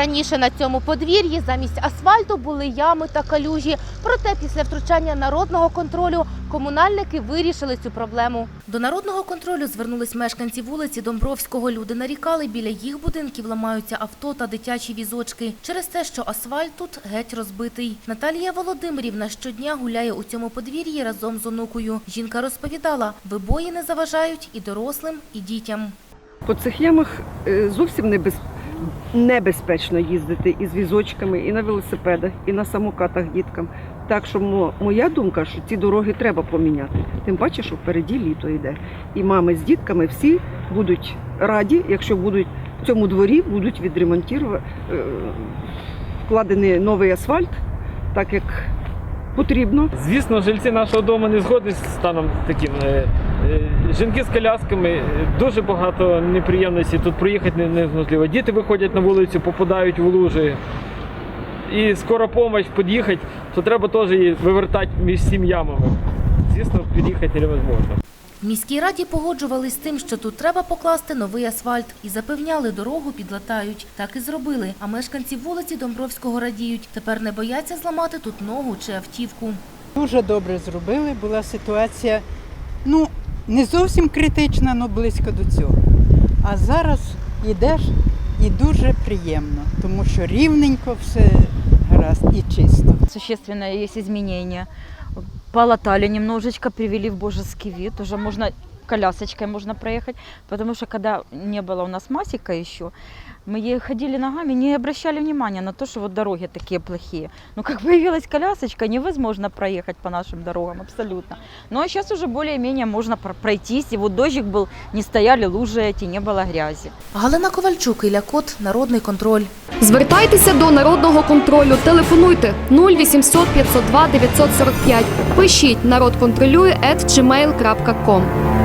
Раніше на цьому подвір'ї замість асфальту були ями та калюжі. Проте після втручання народного контролю комунальники вирішили цю проблему. До народного контролю звернулись мешканці вулиці Домбровського. Люди нарікали, біля їх будинків ламаються авто та дитячі візочки через те, що асфальт тут геть розбитий. Наталія Володимирівна щодня гуляє у цьому подвір'ї разом з онукою. Жінка розповідала, вибої не заважають і дорослим, і дітям. По цих ямах е, зовсім небез... небезпечно їздити і з візочками, і на велосипедах, і на самокатах діткам. Так що моя думка, що ці дороги треба поміняти. Тим паче, що впереді літо йде. І мами з дітками всі будуть раді, якщо будуть в цьому дворі будуть відремонтувати, е, вкладений новий асфальт, так як потрібно. Звісно, жильці нашого дому не згодні з станом таким. Е, е, Жінки з колясками, е, дуже багато неприємностей. Тут проїхати не- неможливо. Діти виходять на вулицю, попадають в лужі. І скоро допомога під'їхати, то треба теж її вивертати між сім'ями. Звісно, під'їхати невозможно. В міській раді погоджувались з тим, що тут треба покласти новий асфальт і запевняли, дорогу підлатають. Так і зробили. А мешканці вулиці Домбровського радіють. Тепер не бояться зламати тут ногу чи автівку. Дуже добре зробили. Була ситуація, ну, не зовсім критична, але близько до цього. А зараз йдеш і дуже приємно, тому що рівненько все гаразд і чисто. Существенное есть изменение. Полатали немножечко, привели в божеский вид. Уже можно колясочкой можно проехать, потому что когда не было у нас масика еще, мы е- ходили ногами, не обращали внимания на то, что вот дороги такие плохие. Но как появилась колясочка, невозможно проехать по нашим дорогам абсолютно. Ну а сейчас уже более-менее можно пр- пройтись. И вот дождик был, не стояли лужи эти, не было грязи. Галина Ковальчук, Ілля Кот, Народний контроль. Звертайтеся до народного контролю. Телефонуйте 0800 502 945. Пишіть народ контролює at gmail.com.